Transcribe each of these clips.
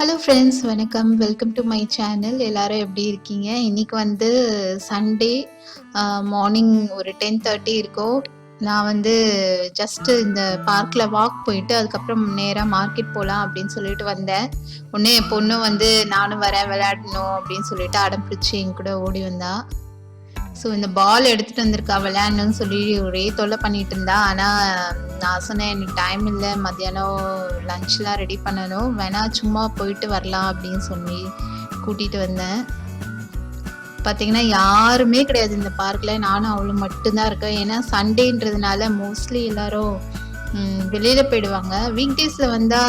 Hello friends வணக்கம். Welcome to my channel எல்லாரும் எப்படி இருக்கீங்க? இன்னைக்கு வந்து சண்டே மார்னிங் ஒரு டென் தேர்ட்டி இருக்கும் நான் வந்து ஜஸ்ட் இந்த பார்க்கில் வாக் போயிட்டு அதுக்கப்புறம் நேராக மார்க்கெட் போகலாம் அப்படின்னு சொல்லிட்டு வந்தேன். உடனே என் பொண்ணு வந்து நானும் வரேன் விளையாடணும் அப்படின்னு சொல்லிட்டு அடம் பிடிச்சி என் கூட ஓடி வந்தாள் ஸோ இந்த பால் எடுத்துட்டு வந்திருக்கா விளையாடணும்னு சொல்லி ஒரே தொல்லை பண்ணிட்டு இருந்தா. ஆனால் நான் சொன்னேன் எனக்கு டைம் இல்லை. மத்தியானம் லஞ்ச்லாம் ரெடி பண்ணணும். வேணா சும்மா போயிட்டு வரலாம் அப்படின்னு சொல்லி கூட்டிட்டு வந்தேன். பார்த்தீங்கன்னா யாருமே கிடையாது இந்த பார்க்கில் நானும் அவளும் மட்டும்தான் இருக்கேன் ஏன்னா சண்டேன்றதுனால மோஸ்ட்லி எல்லாரும் வெளியில் வெளியில போயிடுவாங்க. வீக் டேஸ்ல வந்தா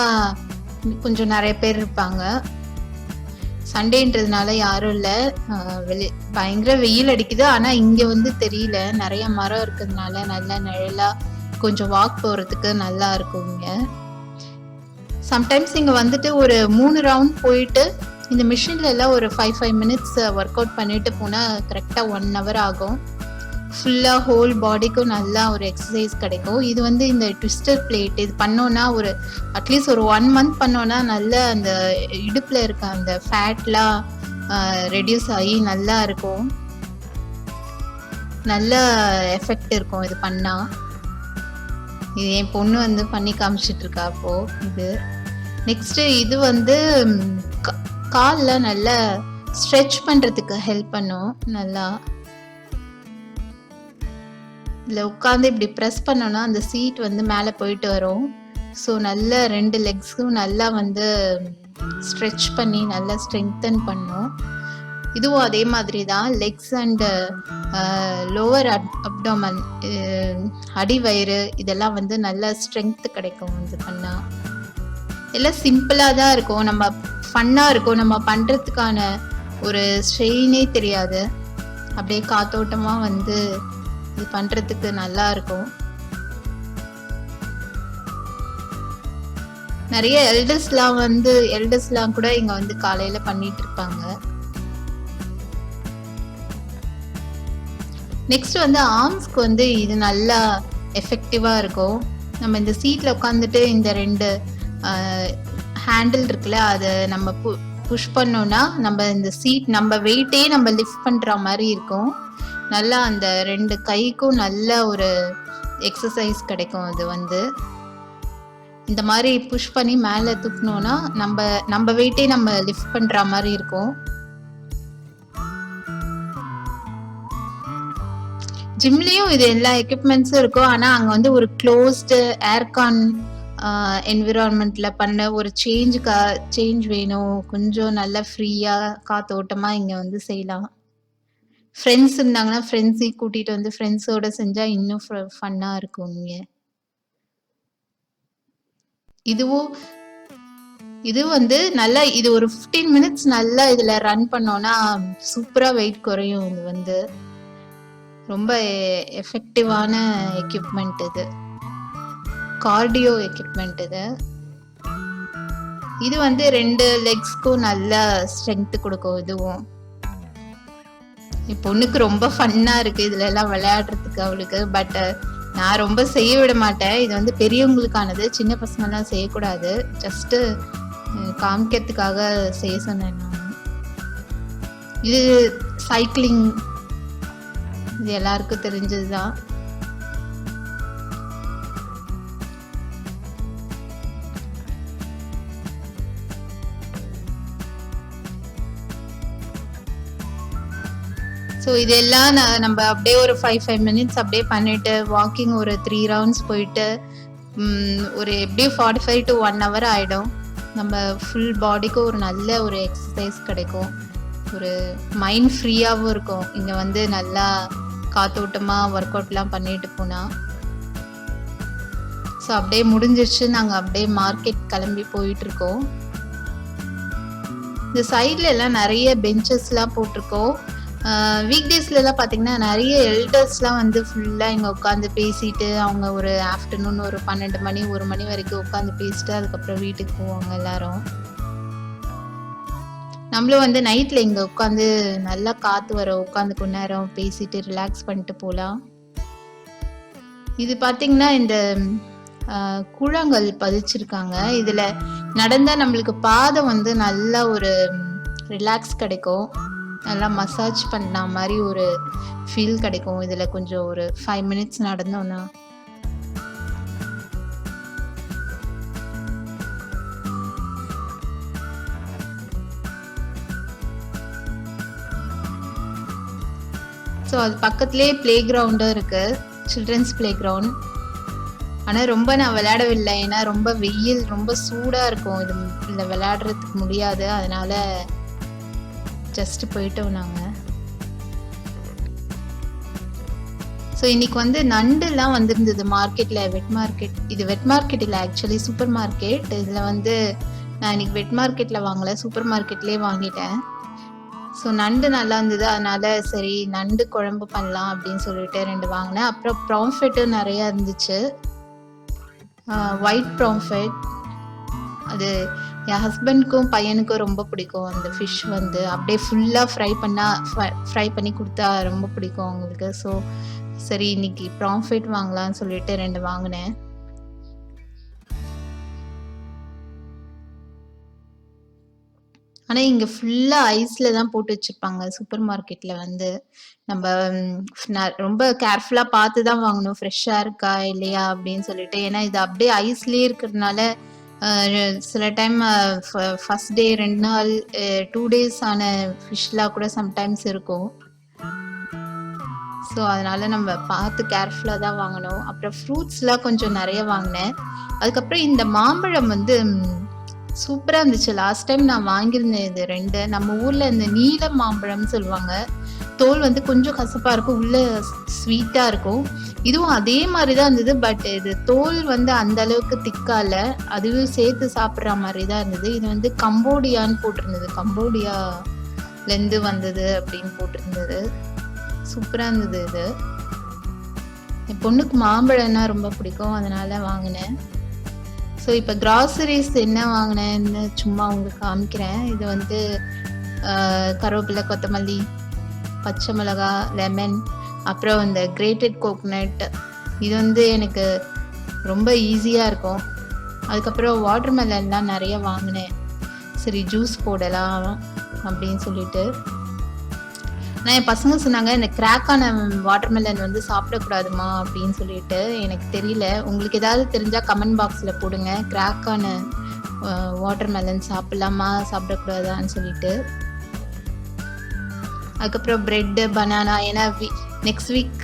கொஞ்சம் நிறைய பேர் இருப்பாங்க. சண்டேன்றதுனால யாரும் இல்லை. வெளி பயங்கர வெயில் அடிக்குது. ஆனால் இங்கே வந்து தெரியல. நிறைய மரம் இருக்கிறதுனால நல்லா நிழலா கொஞ்சம் வாக் போகிறதுக்கு நல்லா இருக்கும் இங்கே. சம்டைம்ஸ் இங்கே வந்துட்டு ஒரு மூணு ரவுண்ட் போயிட்டு இந்த மிஷின்ல எல்லாம் ஒரு five five minutes work out பண்ணிட்டு போனால் கரெக்டாக ஒன் ஹவர் ஆகும். ஃபுல்லாக ஹோல் பாடிக்கும் நல்லா ஒரு எக்ஸசைஸ் கிடைக்கும். இது வந்து இந்த ட்விஸ்டர் பிளேட் இது பண்ணோன்னா ஒரு அட்லீஸ்ட் ஒரு ஒன் மந்த் பண்ணோன்னா நல்ல அந்த இடுப்பில் இருக்க அந்த ஃபேட்லாம் ரெடியூஸ் ஆகி நல்லா இருக்கும். நல்ல எஃபெக்ட் இருக்கும் இது பண்ணால் இது என் பொண்ணு வந்து பண்ணி காமிச்சிட்டு இருக்கா அப்போ இது. நெக்ஸ்ட் இது வந்து காலில் நல்லா ஸ்ட்ரெச் பண்ணுறதுக்கு ஹெல்ப் பண்ணும் நல்லா. இதில் உட்காந்து இப்படி ப்ரெஸ் பண்ணோன்னா அந்த சீட் வந்து மேலே போயிட்டு வரும். ஸோ நல்ல ரெண்டு லெக்ஸும் நல்லா வந்து ஸ்ட்ரெச் பண்ணி நல்லா ஸ்ட்ரெங்தன் பண்ணும். இதுவும் அதே மாதிரி தான். லெக்ஸ் அண்டு லோவர் அப்டோமன் அடிவயிறு இதெல்லாம் வந்து நல்ல ஸ்ட்ரென்த் கிடைக்கும் இது பண்ணால் எல்லாம் சிம்பிளாக தான் இருக்கும். நம்ம ஃபன்னாக இருக்கும். நம்ம பண்ணுறதுக்கான ஒரு ஸ்ட்ரெயினே தெரியாது. அப்படியே காத்தோட்டமாக வந்து இது பண்ணுறதுக்கு நல்லா இருக்கும். நிறைய எல்டர்ஸ்லாம் வந்து எல்டர்ஸ்லாம் கூட இங்கே வந்து காலையில் பண்ணிட்டு இருப்பாங்க. நெக்ஸ்ட் வந்து ஆர்ம்ஸ்க்கு வந்து இது நல்லா எஃபெக்டிவா இருக்கும். நம்ம இந்த சீட்ல உட்காந்துட்டு இந்த ரெண்டு ஹேண்டில் இருக்குல்ல அதை நம்ம புஷ் பண்ணோம்னா நம்ம இந்த சீட் நம்ம வெயிட்டே நம்ம லிஃப்ட் பண்ற மாதிரி இருக்கும். நல்லா அந்த ரெண்டு கைக்கும் நல்ல ஒரு எக்ஸசைஸ் கிடைக்கும் அது வந்து. இந்த மாதிரி புஷ் பண்ணி மேலே தூக்கணும்னா நம்ம நம்ம வெயிட்டே நம்ம லிஃப்ட் பண்ணுற மாதிரி இருக்கும். ஜிம்லேயும் இது எல்லா எக்யூப்மெண்ட்ஸும் இருக்கும். ஆனால் அங்கே வந்து ஒரு க்ளோஸ்டு ஏர்கான் என்விரான்மெண்ட்ல பண்ண ஒரு சேஞ்சுக்கா சேஞ்ச் வேணும். கொஞ்சம் நல்லா ஃப்ரீயாக காற்றோட்டமாக இங்கே வந்து செய்யலாம். ஃப்ரெண்ட்ஸ் இருந்தாங்கன்னா ஃப்ரெண்ட்ஸையும் கூட்டிட்டு வந்து ஃப்ரெண்ட்ஸோட செஞ்சா இன்னும் ஃபன்னா இருக்கும் இங்க. இதுவும் இது வந்து நல்லா இது ஒரு 15 மினிட்ஸ் நல்லா இதுல ரன் பண்ணோம்னா சூப்பரா வெயிட் குறையும் இது வந்து. ரொம்ப எஃபெக்டிவான எக்யூப்மெண்ட் இது. கார்டியோ எக்யூப்மெண்ட் இது. இது வந்து ரெண்டு லெக்ஸ்க்கும் நல்ல ஸ்ட்ரென்த் கொடுக்கும் இதுவும். என் பொண்ணுக்கு ரொம்ப ஃபன்னாக இருக்குது இதுல எல்லாம் விளையாடுறதுக்கு அவளுக்கு. பட் நான் ரொம்ப செய்ய விட மாட்டேன். இது வந்து பெரியவங்களுக்கானது. சின்ன பசங்கெல்லாம் செய்யக்கூடாது. ஜஸ்ட்டு காமிக்கிறதுக்காக செய்ய சொன்னேன் நான். இது சைக்கிளிங் இது எல்லாருக்கும் தெரிஞ்சது தான் ஸோ இதெல்லாம் நான் நம்ம அப்படியே ஒரு ஃபைவ் ஃபைவ் மினிட்ஸ் அப்படியே பண்ணிட்டு வாக்கிங் ஒரு த்ரீ ரவுண்ட்ஸ் போயிட்டு ஒரு எப்படியும் forty five to one hour ஆகிடும் நம்ம ஃபுல் பாடிக்கும் ஒரு நல்ல ஒரு எக்ஸசைஸ் கிடைக்கும். ஒரு மைண்ட் ஃப்ரீயாகவும் இருக்கும். இங்கே வந்து நல்லா காத்தோட்டமாக ஒர்க் அவுட்லாம் பண்ணிட்டு போனால் ஸோ அப்படியே முடிஞ்சிருச்சு. நாங்கள் அப்படியே மார்க்கெட் கிளம்பி போயிட்டுருக்கோம். இந்த சைட்ல எல்லாம் நிறைய பெஞ்சஸ்லாம் போட்டிருக்கோம். வீக் டேஸ்லலாம் பார்த்தீங்கன்னா நிறைய எல்டர்ஸ்லாம் வந்து ஃபுல்லாக இங்கே உட்காந்து பேசிட்டு அவங்க ஒரு ஆஃப்டர்நூன் ஒரு பன்னெண்டு மணி ஒரு மணி வரைக்கும் உட்காந்து பேசிட்டு அதுக்கப்புறம் வீட்டுக்கு போவாங்க எல்லாரும். நம்மளும் வந்து நைட்டில் இங்கே உட்காந்து நல்லா காற்று வர உட்காந்து கொஞ்ச நேரம் பேசிட்டு ரிலாக்ஸ் பண்ணிட்டு போகலாம் இது பார்த்தீங்கன்னா இந்த குழங்கள் பதிச்சிருக்காங்க. இதில் நடந்தால் நம்மளுக்கு பாதம் வந்து நல்ல ஒரு ரிலாக்ஸ் கிடைக்கும். நல்லா மசாஜ் பண்ண மாதிரி ஒரு ஃபீல் கிடைக்கும். இதில் கொஞ்சம் ஒரு ஃபைவ் மினிட்ஸ் நடந்தோம்னா. ஸோ அது பக்கத்துலேயே ப்ளே கிரவுண்டும் இருக்குது சில்ட்ரன்ஸ் ப்ளே கிரவுண்ட் ஆனால் ரொம்ப நான் விளையாடவில்லை. ஏன்னா ரொம்ப வெயில் ரொம்ப சூடாக இருக்கும். இது இதில் விளையாடுறதுக்கு முடியாது. அதனால ஜஸ்ட் போயிட்டோம் நாங்கள் ஸோ இன்னைக்கு வந்து நண்டுலாம் வந்திருந்தது மார்க்கெட்டில் வெட் மார்க்கெட் இது வெட் மார்க்கெட் இல்லை ஆக்சுவலி சூப்பர் மார்க்கெட் இதில் வந்து நான் இன்னைக்கு வெட் மார்க்கெட்டில் வாங்கலை சூப்பர் மார்க்கெட்லேயே வாங்கிட்டேன். ஸோ நண்டு நல்லா இருந்தது. அதனால சரி நண்டு குழம்பு பண்ணலாம் அப்படின்னு சொல்லிட்டு ரெண்டு வாங்கினேன். அப்புறம் ப்ராஃபிட்டும் நிறையா இருந்துச்சு. ஒயிட் ப்ராஃபிட் அது என் ஹஸ்பண்ட்க்கும் பையனுக்கும் ரொம்ப பிடிக்கும். அந்த ஃபிஷ் வந்து அப்படியே ஃபுல்லாக ஃப்ரை பண்ணால் ஃப்ரை பண்ணி கொடுத்தா ரொம்ப பிடிக்கும் அவங்களுக்கு. ஸோ சரி இன்னைக்கு ப்ராஃபிட் வாங்கலாம்னு சொல்லிட்டு ரெண்டு வாங்கினேன். ஆனால் இங்கே ஃபுல்லாக ஐஸில் தான் போட்டு வச்சுருப்பாங்க. சூப்பர் மார்க்கெட்டில் வந்து நம்ம ரொம்ப கேர்ஃபுல்லாக பார்த்து தான் வாங்கணும். ஃப்ரெஷ்ஷாக இருக்கா இல்லையா அப்படின்னு சொல்லிட்டு. ஏன்னா இது அப்படியே ஐஸ்லேயே இருக்கிறதுனால சில டைம் ஃபர்ஸ்ட் டே ரெண்டு நாள் டூ டேஸ் ஆன ஃபிஷ்லாம் கூட சம்டைம்ஸ் இருக்கும். ஸோ அதனால நம்ம பார்த்து கேர்ஃபுல்லாக தான் வாங்கணும். அப்புறம் ஃப்ரூட்ஸ்லாம் கொஞ்சம் நிறைய வாங்கினேன். அதுக்கப்புறம் இந்த மாம்பழம் வந்து சூப்பராக இருந்துச்சு. லாஸ்ட் டைம் நான் வாங்கியிருந்தேன் இது ரெண்டு. நம்ம ஊரில் இந்த நீல மாம்பழம்னு சொல்லுவாங்க. தோல் வந்து கொஞ்சம் கசப்பாக இருக்கும் உள்ள ஸ்வீட்டாக இருக்கும். இதுவும் அதே மாதிரி தான் இருந்தது பட் இது தோல் வந்து அந்த அளவுக்கு திக்கால அதுவும் சேர்த்து சாப்பிட்ற மாதிரி தான் இருந்தது. இது வந்து கம்போடியான்னு போட்டிருந்தது. கம்போடியாலேருந்து வந்தது அப்படின்னு போட்டிருந்தது. சூப்பராக இருந்தது இது. என் பொண்ணுக்கு மாம்பழம்னா ரொம்ப பிடிக்கும் அதனால வாங்கினேன். ஸோ இப்போ கிராசரிஸ் என்ன வாங்கினேன்னு சும்மா உங்களுக்கு காமிக்கிறேன். இது வந்து கருவேப்பிலை கொத்தமல்லி பச்சை மிளகாய் லெமன் அப்புறம் இந்த கிரேட்டட் கோகனட் இது வந்து எனக்கு ரொம்ப ஈஸியாக இருக்கும். அதுக்கப்புறம் வாட்டர் மெலன்லாம் நிறைய வாங்கினேன். சரி ஜூஸ் போடலாம் அப்படின்னு சொல்லிட்டு. நான் என் பசங்க சொன்னாங்க இந்த கிராக்கான வாட்டர்மெலன் வந்து சாப்பிடக்கூடாதுமா அப்படின்னு சொல்லிட்டு. எனக்கு தெரியல. உங்களுக்கு ஏதாவது தெரிஞ்சால் கமெண்ட் பாக்ஸில் போடுங்க. கிராக்கான வாட்டர்மெலன் சாப்பிடலாமா சாப்பிடக்கூடாதான்னு சொல்லிட்டு. அதுக்கப்புறம் ப்ரெட்டு பனானா ஏன்னா வீ நெக்ஸ்ட் வீக்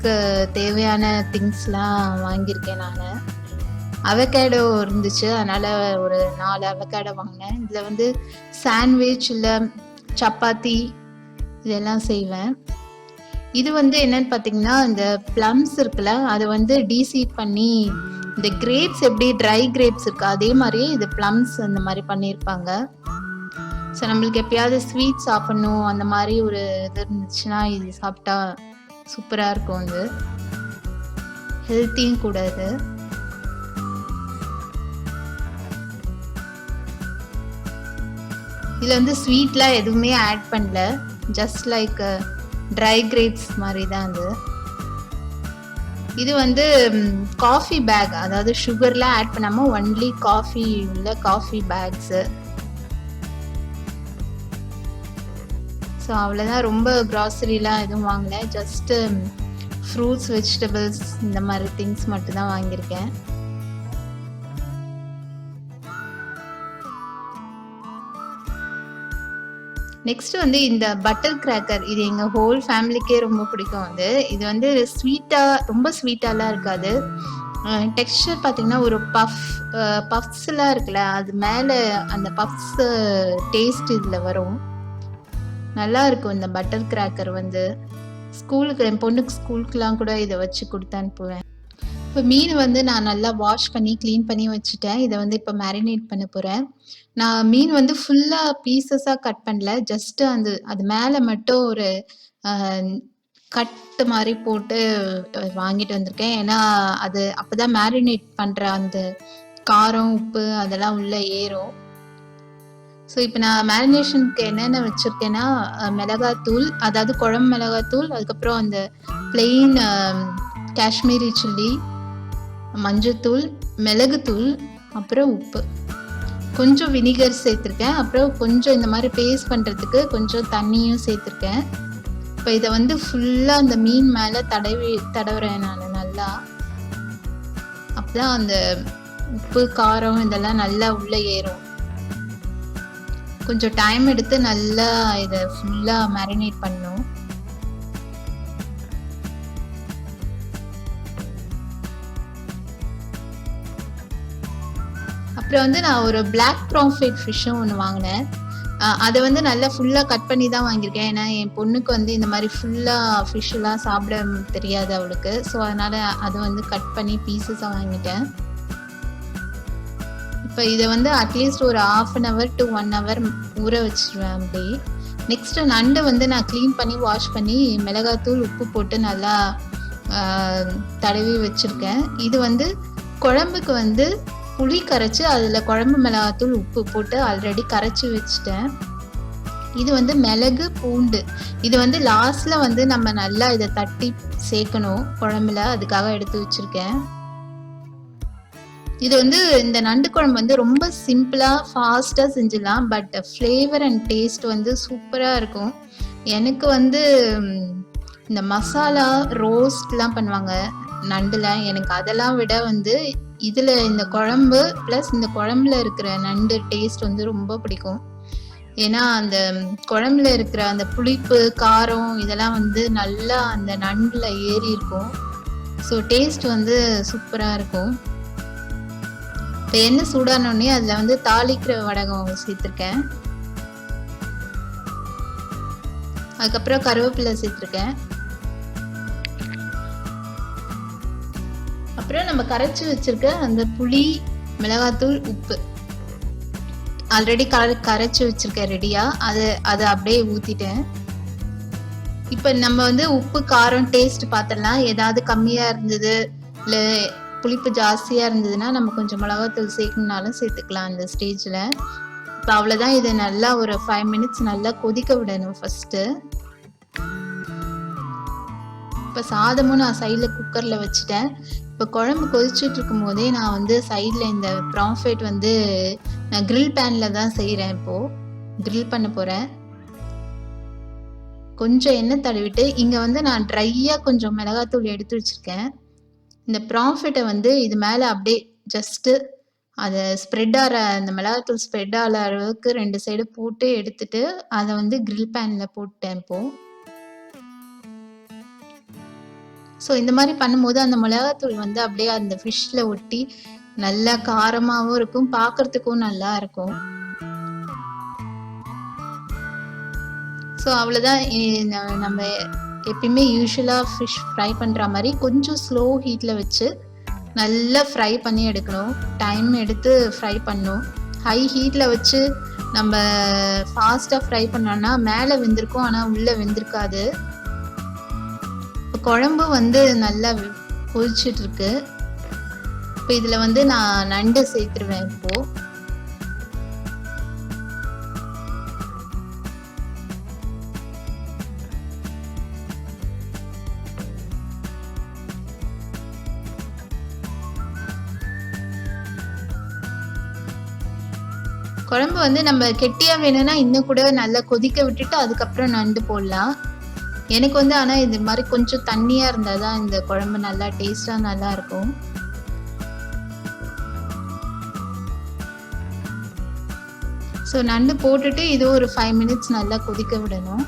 தேவையான திங்ஸ்லாம் வாங்கியிருக்கேன் நான். அவகேடோ இருந்துச்சு அதனால் ஒரு நாலு அவகேடோ வாங்கினேன். இதில் வந்து சாண்ட்விச் இல்லை சப்பாத்தி இதெல்லாம் செய்வேன். இது வந்து என்னன்னு பார்த்தீங்கன்னா இந்த ப்ளம்ஸ் இருக்குல்ல அதை வந்து டீசீட் பண்ணி இந்த கிரேப்ஸ் எப்படி ட்ரை கிரேப்ஸ் இருக்கு அதே மாதிரியே இது ப்ளம்ஸ் அந்த மாதிரி பண்ணியிருப்பாங்க. ஸோ நம்மளுக்கு எப்பயாவது ஸ்வீட் சாப்பிடணும் அந்த மாதிரி ஒரு இது இருந்துச்சுன்னா இது சாப்பிட்டா சூப்பராக இருக்கும் இது ஹெல்த்தியும் கூட இது இதில் வந்து ஸ்வீட்லாம் எதுவுமே ஆட் பண்ணல. ஜஸ்ட் லைக் ட்ரை கிரேப்ஸ் மாதிரி தான் அது. இது வந்து காஃபி பேக் அதாவது சுகர்லாம் ஆட் பண்ணாமல் ஒன்லி காஃபி உள்ள காஃபி பேக்ஸு ஸோ அவ்வளோதான் ரொம்ப க்ராசரிலாம் எதுவும் வாங்கல. ஜஸ்ட்டு ஃப்ரூட்ஸ் வெஜிடபிள்ஸ் இந்த மாதிரி திங்ஸ் மட்டும்தான் வாங்கியிருக்கேன். நெக்ஸ்ட் வந்து இந்த பட்டர் கிராக்கர் இது எங்க ஹோல் ஃபேமிலிக்கே ரொம்ப பிடிக்கும் வந்து இது வந்து ஸ்வீட்டா ரொம்ப ஸ்வீட்டாலாம் இருக்காது. டெக்ஸ்டர் பார்த்தீங்கன்னா ஒரு பஃப் பஃப்ஸ்லாம் இருக்குல்ல அது மேலே அந்த பஃப்ஸ் டேஸ்ட் இதில் வரும். நல்லா இருக்கும் இந்த பட்டர் கிராக்கர் வந்து. ஸ்கூலுக்கு என் பொண்ணுக்கு ஸ்கூலுக்குலாம் கூட இதை வச்சு கொடுத்து அனுப்புவேன் இப்போ மீன் வந்து நான் நல்லா வாஷ் பண்ணி க்ளீன் பண்ணி வச்சுட்டேன். இதை வந்து இப்போ மேரினேட் பண்ண போகிறேன் நான் மீன் வந்து ஃபுல்லாக பீசஸாக கட் பண்ணல. ஜஸ்ட்டு அந்த அது மேலே மட்டும் ஒரு கட்டு மாதிரி போட்டு வாங்கிட்டு வந்திருக்கேன். ஏன்னா அது அப்பதான் மேரினேட் பண்ணுற அந்த காரம் உப்பு அதெல்லாம் உள்ளே ஏறும். ஸோ இப்போ நான் மேரினேஷனுக்கு என்னென்ன வச்சுருக்கேன்னா மிளகாத்தூள் அதாவது குழம்பு மிளகாத்தூள் அதுக்கப்புறம் அந்த பிளெயின் காஷ்மீரி சில்லி மஞ்சத்தூள் மிளகுத்தூள் அப்புறம் உப்பு. கொஞ்சம் வினிகர் சேர்த்துருக்கேன். அப்புறம் கொஞ்சம் இந்த மாதிரி பேஸ்ட் பண்ணுறதுக்கு கொஞ்சம் தண்ணியும் சேர்த்துருக்கேன். இப்போ இதை வந்து ஃபுல்லாக அந்த மீன் மேலே தடவி தடவுறேன் நான் நல்லா. அப்பதான் அந்த உப்பு காரம் இதெல்லாம் நல்லா உள்ளே ஏறும். கொஞ்சம் டைம் எடுத்து நல்லா இதை ஃபுல்லாக மேரினேட் பண்ணும் அப்புறம் வந்து நான் ஒரு பிளாக் ப்ராஃபிட் ஃபிஷ்ஷும் ஒன்று வாங்கினேன். அதை வந்து நல்லா ஃபுல்லாக கட் பண்ணி தான் வாங்கியிருக்கேன். ஏன்னா என் பொண்ணுக்கு வந்து இந்த மாதிரி ஃபுல்லாக ஃபிஷ்ஷெல்லாம் சாப்பிட தெரியாது அவளுக்கு. ஸோ அதனால் அதை வந்து கட் பண்ணி பீசஸாக வாங்கிட்டேன். இப்போ இதை வந்து அட்லீஸ்ட் ஒரு half an hour to one hour ஊற வச்சிருவேன் அப்படி நெக்ஸ்ட் நண்டு வந்து நான் க்ளீன் பண்ணி வாஷ் பண்ணி மிளகாத்தூள் உப்பு போட்டு நல்லா தடவி வச்சுருக்கேன். இது வந்து குழம்புக்கு வந்து புளி கரைச்சி அதில் குழம்பு மிளகாத்தூள் உப்பு போட்டு ஆல்ரெடி கரைச்சி வச்சுட்டேன். இது வந்து மிளகு பூண்டு. இது வந்து லாஸ்ட்ல வந்து நம்ம நல்லா இதை தட்டி சேர்க்கணும் குழம்புல அதுக்காக எடுத்து வச்சிருக்கேன். இது வந்து இந்த நண்டு குழம்பு வந்து ரொம்ப சிம்பிளாக ஃபாஸ்ட்டாக செஞ்சிடலாம். பட் ஃப்ளேவர் அண்ட் டேஸ்ட் வந்து சூப்பராக இருக்கும். எனக்கு வந்து இந்த மசாலா ரோஸ்ட்லாம் பண்ணுவாங்க நண்டில். எனக்கு அதெல்லாம் விட வந்து இதில் இந்த குழம்பு ப்ளஸ் இந்த குழம்புல இருக்கிற நண்டு டேஸ்ட் வந்து ரொம்ப பிடிக்கும். ஏன்னா அந்த குழம்புல இருக்கிற அந்த புளிப்பு காரம் இதெல்லாம் வந்து நல்லா அந்த நண்டில் ஏறி இருக்கும். ஸோ டேஸ்ட் வந்து சூப்பராக இருக்கும். இப்போ எண்ணெய் சூடானோடனே அதில் வந்து தாளிக்கிற வடகம் சேர்த்துருக்கேன். அதுக்கப்புறம் கருவேப்பிலை சேர்த்துருக்கேன். அப்புறம் நம்ம கரைச்சி வச்சிருக்க அந்த புளி மிளகாத்தூள் உப்பு. ஆல்ரெடி கர கரைச்சி வச்சிருக்கேன் ரெடியா? அது அதை அப்படியே ஊத்திட்டேன். இப்போ நம்ம வந்து உப்பு காரம் டேஸ்ட் பார்த்துடலாம் ஏதாவது கம்மியா இருந்தது இல்லை புளிப்பு ஜாஸ்தியாக இருந்ததுன்னா நம்ம கொஞ்சம் மிளகாத்தூள் சேர்க்கணுனாலும் சேர்த்துக்கலாம் அந்த ஸ்டேஜில் இப்போ அவ்வளோதான் இதை நல்லா ஒரு ஃபைவ் மினிட்ஸ் நல்லா கொதிக்க விடணும் ஃபஸ்ட்டு இப்போ சாதமும் நான் சைடில் குக்கரில் வச்சுட்டேன். இப்போ குழம்பு கொதிச்சுட்டு இருக்கும் போதே நான் வந்து சைடில் இந்த ப்ராஃபிட் வந்து நான் க்ரில் பேனில் தான் செய்கிறேன் இப்போது க்ரில் பண்ண போகிறேன் கொஞ்சம் எண்ணெய் தடவிட்டு இங்கே வந்து நான் ட்ரையாக கொஞ்சம் மிளகாத்தூள் எடுத்து வச்சுருக்கேன். இந்த ப்ராஃபிட்டை வந்து இது மேலே அப்படியே ஜஸ்ட்டு அதை ஸ்ப்ரெட் ஆகிற அந்த மிளகாத்தூள் ஸ்ப்ரெட் ஆகிற அளவுக்கு ரெண்டு சைடு போட்டு எடுத்துட்டு அதை வந்து கிரில் பேனில் போட்டுட்டேன் இப்போது ஸோ இந்த மாதிரி பண்ணும்போது அந்த மிளகாத்தூள் வந்து அப்படியே அந்த ஃபிஷ்ஷில் ஒட்டி நல்லா காரமாகவும் இருக்கும் பார்க்கறதுக்கும் நல்லா இருக்கும். ஸோ அவ்வளோதான் நம்ம எப்பயுமே யூஸ்வலாக ஃபிஷ் ஃப்ரை பண்ணுற மாதிரி கொஞ்சம் ஸ்லோ ஹீட்டில் வச்சு நல்லா ஃப்ரை பண்ணி எடுக்கணும். டைம் எடுத்து ஃப்ரை பண்ணணும். ஹை ஹீட்டில் வச்சு நம்ம ஃபாஸ்ட்டாக ஃப்ரை பண்ணோம்னா மேலே வெந்திருக்கும் ஆனால் உள்ளே வெந்திருக்காது. இப்போ குழம்பு வந்து நல்லா கொதிச்சிட்ருக்கு இப்போ இதில் வந்து நான் நண்டு சேர்த்துருவேன் இப்போது குழம்பு வந்து நம்ம கெட்டியா வேணும்னா இன்னும் கூட நல்லா கொதிக்க விட்டுட்டு அதுக்கப்புறம் நண்டு போடலாம். எனக்கு வந்து ஆனா இது மாதிரி கொஞ்சம் தண்ணியா இருந்தாதான் தான் இந்த குழம்பு நல்லா டேஸ்டா நல்லா இருக்கும். ஸோ நண்டு போட்டுட்டு இது ஒரு ஃபைவ் மினிட்ஸ் நல்லா கொதிக்க விடணும்.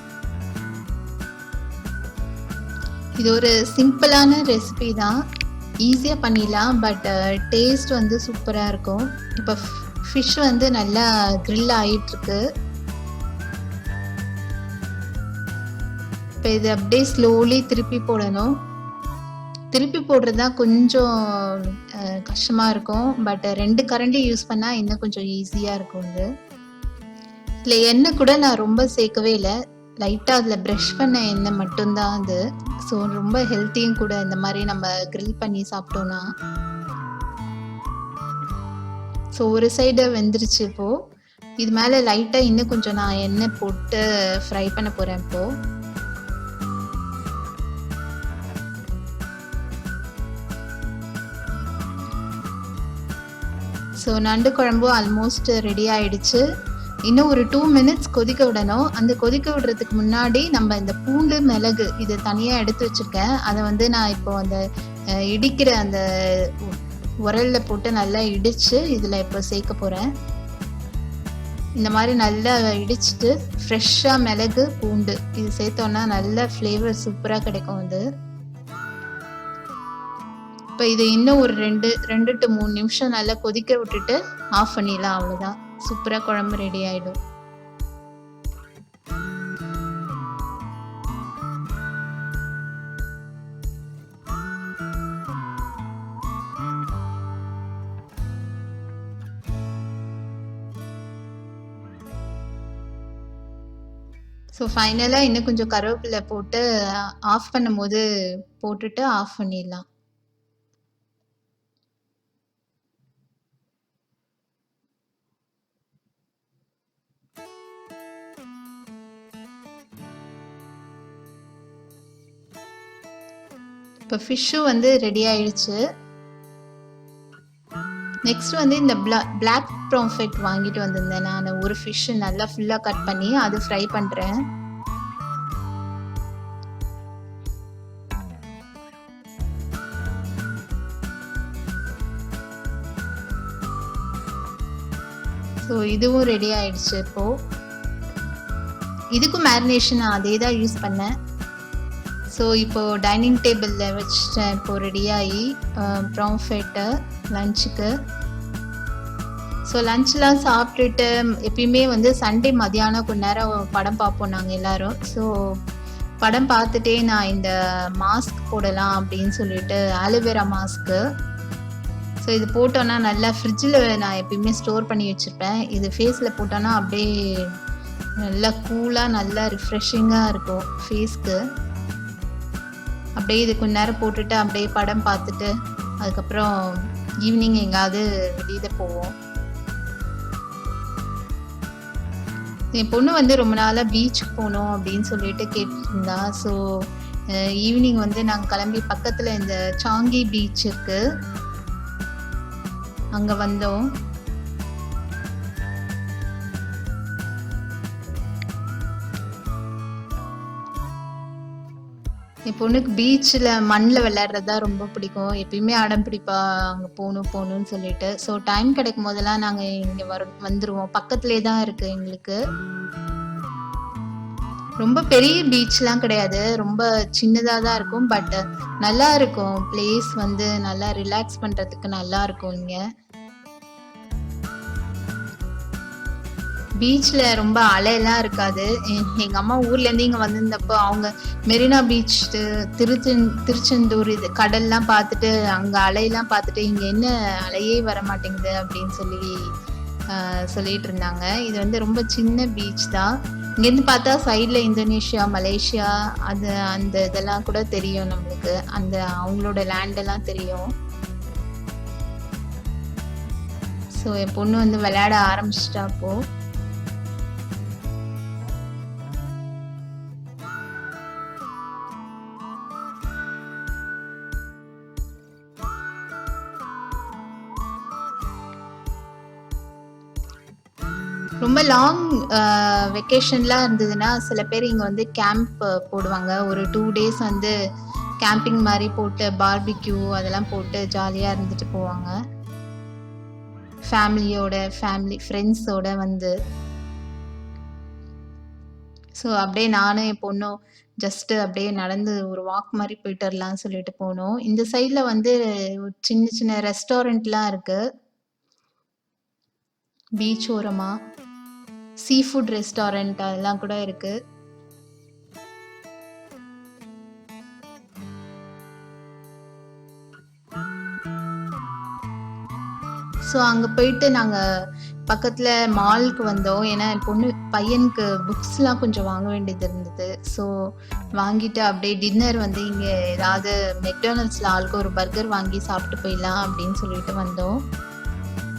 இது ஒரு சிம்பிளான ரெசிபி தான். ஈஸியாக பண்ணிடலாம் பட் டேஸ்ட் uh, வந்து சூப்பராக இருக்கும். இப்போ ஃபிஷ் வந்து நல்லா grill ஆயிட்டு இருக்கு இப்போ இது அப்படியே ஸ்லோலி திருப்பி போடணும். திருப்பி போடுறது தான் கொஞ்சம் கஷ்டமாக இருக்கும். பட் ரெண்டு கரண்டி யூஸ் பண்ணால் இன்னும் கொஞ்சம் ஈஸியாக இருக்கும் இது. இதில் எண்ணெய் கூட நான் ரொம்ப சேர்க்கவே இல்லை. லைட்டாக அதில் ப்ரஷ் பண்ண எண்ணெய் மட்டும்தான் அது. ஸோ ரொம்ப ஹெல்த்தியும் கூட இந்த மாதிரி நம்ம க்ரில் பண்ணி சாப்பிட்டோம்னா ஸோ ஒரு சைடு வெந்துருச்சு இப்போ. இது மேலே லைட்டாக இன்னும் கொஞ்சம் நான் எண்ணெய் போட்டு ஃப்ரை பண்ண போகிறேன் இப்போ. ஸோ நண்டு குழம்பும் ஆல்மோஸ்ட் ரெடி ஆயிடுச்சு. இன்னும் ஒரு டூ மினிட்ஸ் கொதிக்க விடணும். அந்த கொதிக்க விடுறதுக்கு முன்னாடி நம்ம இந்த பூண்டு மிளகு இது தனியாக எடுத்து வச்சுருக்கேன். அதை வந்து நான் இப்போ அந்த இடிக்கிற அந்த உரல்ல போட்டு நல்லா இடித்து இதில் இப்போ சேர்க்க போகிறேன் இந்த மாதிரி நல்லா இடிச்சிட்டு ஃப்ரெஷ்ஷாக மிளகு பூண்டு இது சேர்த்தோன்னா நல்ல ஃப்ளேவர் சூப்பராக கிடைக்கும் வந்து இப்போ இது இன்னும் ஒரு ரெண்டு ரெண்டு டு மூணு நிமிஷம் நல்லா கொதிக்க விட்டுட்டு ஆஃப் பண்ணிடலாம் அவ்வளோதான் சூப்பராக குழம்பு ரெடி ஆகிடும் ஸோ ஃபைனலாக இன்னும் கொஞ்சம் கருவேப்பிலை போட்டு ஆஃப் பண்ணும்போது போட்டுட்டு ஆஃப் பண்ணிடலாம். இப்போ ஃபிஷ்ஷு வந்து ரெடி ஆயிடுச்சு. நெக்ஸ்ட் வந்து இந்த பிளாக் ப்ராஃபிட் வாங்கிட்டு வந்திருந்தேன். நான் ஒரு ஃபிஷ் நல்லா ஃபுல்லாக கட் பண்ணி அது ஃப்ரை பண்ணுறேன் ஸோ இதுவும் ரெடி ஆயிடுச்சு இப்போ. இதுக்கும் மேரினேஷன் அதே தான் யூஸ் பண்ணேன். ஸோ இப்போ டைனிங் டேபிளில் வச்சுட்டேன். இப்போ ரெடியாகி ப்ராம்ஃபெட்டு லஞ்சுக்கு ஸோ லஞ்ச்லாம் சாப்பிட்டுட்டு எப்பயுமே வந்து சண்டே மதியானம் கொஞ்ச நேரம் படம் பார்ப்போம் நாங்கள் எல்லாரும். ஸோ படம் பார்த்துட்டே நான் இந்த மாஸ்க் போடலாம் அப்படின்னு சொல்லிட்டு ஆலோவேரா மாஸ்க்கு ஸோ இது போட்டோன்னா நல்லா ஃப்ரிட்ஜில் நான் எப்பயுமே ஸ்டோர் பண்ணி வச்சுருப்பேன். இது ஃபேஸில் போட்டோன்னா அப்படியே நல்லா கூலாக நல்லா ரிஃப்ரெஷிங்காக இருக்கும் ஃபேஸ்க்கு அப்படியே இது கொஞ்ச நேரம் போட்டுட்டு அப்படியே படம் பார்த்துட்டு அதுக்கப்புறம் ஈவினிங் எங்காவது வெளியில் போவோம். என் பொண்ணு வந்து ரொம்ப நாளாக பீச் போகணும் அப்படின்னு சொல்லிட்டு கேட்டிருந்தா. ஸோ ஈவினிங் வந்து நாங்கள் கிளம்பி பக்கத்தில் இந்த சாங்கி பீச் இருக்கு. அங்கே வந்தோம். என் பொண்ணுக்கு பீச்சில் மண்ணில் விளையாடுறது தான் ரொம்ப பிடிக்கும். எப்பயுமே அடம் பிடிப்பா அங்கே போகணும் போகணும்னு சொல்லிட்டு. ஸோ டைம் கிடைக்கும் போதெல்லாம் நாங்கள் இங்கே வர வந்துடுவோம் பக்கத்துலேயே தான் இருக்குது எங்களுக்கு. ரொம்ப பெரிய பீச்லாம் கிடையாது. ரொம்ப சின்னதாக தான் இருக்கும். பட் நல்லா இருக்கும். பிளேஸ் வந்து நல்லா ரிலாக்ஸ் பண்ணுறதுக்கு நல்லா இருக்கும் இங்கே. பீச்சில் ரொம்ப அலையெல்லாம் இருக்காது. எங்கள் எங்க அம்மா ஊர்ல இருந்து இங்க வந்திருந்தப்போ அவங்க மெரினா பீச் திருச்செந் திருச்செந்தூர் இது கடல்லாம் பார்த்துட்டு அங்க அலையெல்லாம் பார்த்துட்டு இங்க என்ன அலையே வர மாட்டேங்குது அப்படின்னு சொல்லி சொல்லிட்டு இருந்தாங்க. இது வந்து ரொம்ப சின்ன பீச் தான். இங்கேருந்து பார்த்தா சைடில் இந்தோனேஷியா மலேசியா அது அந்த இதெல்லாம் கூட தெரியும் நம்மளுக்கு. அந்த அவங்களோட லேண்டெல்லாம் தெரியும். ஸோ என் பொண்ணு வந்து விளையாட ஆரம்பிச்சிட்டா அப்போது ரொம்ப லாங் வெக்கேஷன்லாம் uh, இருந்ததுன்னா சில பேர் இங்கே வந்து கேம்ப் போடுவாங்க. ஒரு டூ டேஸ் வந்து கேம்பிங் மாதிரி போட்டு பார்பிக்யூ அதெல்லாம் போட்டு ஜாலியாக இருந்துட்டு போவாங்க. ஃபேமிலியோட ஃபேமிலி ஃப்ரெண்ட்ஸோட வந்து. ஸோ அப்படியே நானும் என் பொண்ணும் ஜஸ்ட்டு அப்படியே நடந்து ஒரு வாக் மாதிரி போயிட்டு வரலாம்னு சொல்லிட்டு போனோம். இந்த சைடில் வந்து ஒரு சின்ன சின்ன ரெஸ்டாரண்ட்லாம் இருக்குது பீச் ஓரமாக சீ ஃபுட் ரெஸ்டாரண்ட் அதெல்லாம் கூட இருக்கு. ஸோ அங்கே போயிட்டு நாங்கள் பக்கத்தில் மாலுக்கு வந்தோம். ஏன்னா என் பொண்ணு பையனுக்கு புக்ஸ்லாம் கொஞ்சம் வாங்க வேண்டியது இருந்தது. ஸோ வாங்கிட்டு அப்படியே டின்னர் வந்து இங்கே ஏதாவது மெக்டானல்ட்ஸில் ஆளுக்கு ஒரு பர்கர் வாங்கி சாப்பிட்டு போயிடலாம் அப்படின்னு சொல்லிட்டு வந்தோம்.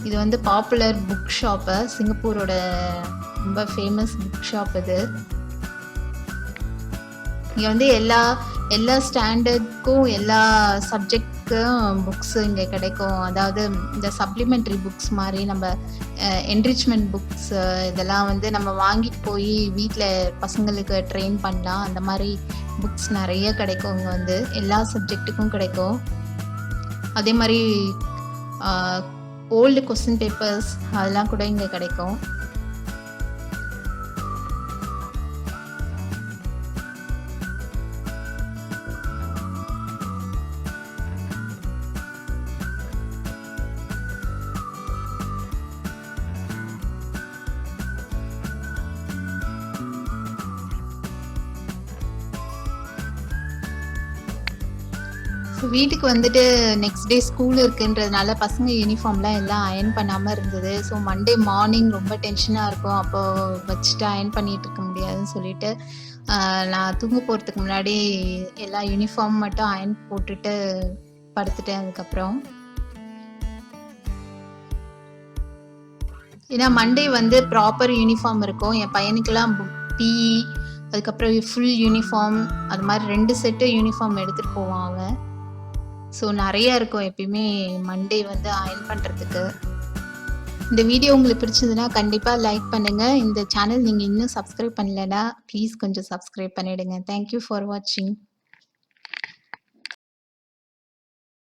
இது வந்து பாப்புலர் புக் ஷாப்பு சிங்கப்பூரோட ரொம்ப ஃபேமஸ் புக் ஷாப் இது. இங்கே வந்து எல்லா எல்லா ஸ்டாண்டர்டுக்கும் எல்லா சப்ஜெக்ட்க்கும் புக்ஸ் இங்கே கிடைக்கும். அதாவது இந்த சப்ளிமெண்ட்ரி புக்ஸ் மாதிரி நம்ம என்ரிச்மெண்ட் புக்ஸ் இதெல்லாம் வந்து நம்ம வாங்கிட்டு போய் வீட்டில் பசங்களுக்கு ட்ரெயின் பண்ணலாம் அந்த மாதிரி புக்ஸ் நிறைய கிடைக்கும் இங்கே வந்து. எல்லா சப்ஜெக்ட்டுக்கும் கிடைக்கும். அதே மாதிரி ஓல்டு கொஸ்டின் பேப்பர்ஸ் அதெல்லாம் கூட இங்கே கிடைக்கும். வீட்டுக்கு வந்துட்டு நெக்ஸ்ட் டே ஸ்கூல் இருக்குன்றதுனால பசங்க யூனிஃபார்ம்லாம் எல்லாம் அயன் பண்ணாமல் இருந்தது. ஸோ மண்டே மார்னிங் ரொம்ப டென்ஷனாக இருக்கும். அப்போ வச்சுட்டு அயன் பண்ணிட்டு இருக்க முடியாதுன்னு சொல்லிட்டு நான் தூங்க போகிறதுக்கு முன்னாடி எல்லா யூனிஃபார்ம் மட்டும் அயன் போட்டுட்டு படுத்துட்டேன் அதுக்கப்புறம். ஏன்னா மண்டே வந்து ப்ராப்பர் யூனிஃபார்ம் இருக்கும். என் பையனுக்கெல்லாம் பிஇ அதுக்கப்புறம் ஃபுல் யூனிஃபார்ம் அது மாதிரி ரெண்டு செட்டு யூனிஃபார்ம் எடுத்துகிட்டு போவான் அவன் ஸோ நிறைய இருக்கும் எப்பயுமே மண்டே வந்து அயன் பண்ணுறதுக்கு இந்த வீடியோ உங்களுக்கு பிடிச்சதுன்னா கண்டிப்பாக லைக் பண்ணுங்கள் இந்த சேனல் நீங்கள் இன்னும் சப்ஸ்கிரைப் பண்ணலைன்னா ப்ளீஸ் கொஞ்சம் சப்ஸ்கிரைப் பண்ணிவிடுங்க தேங்க்யூ ஃபார் வாட்சிங்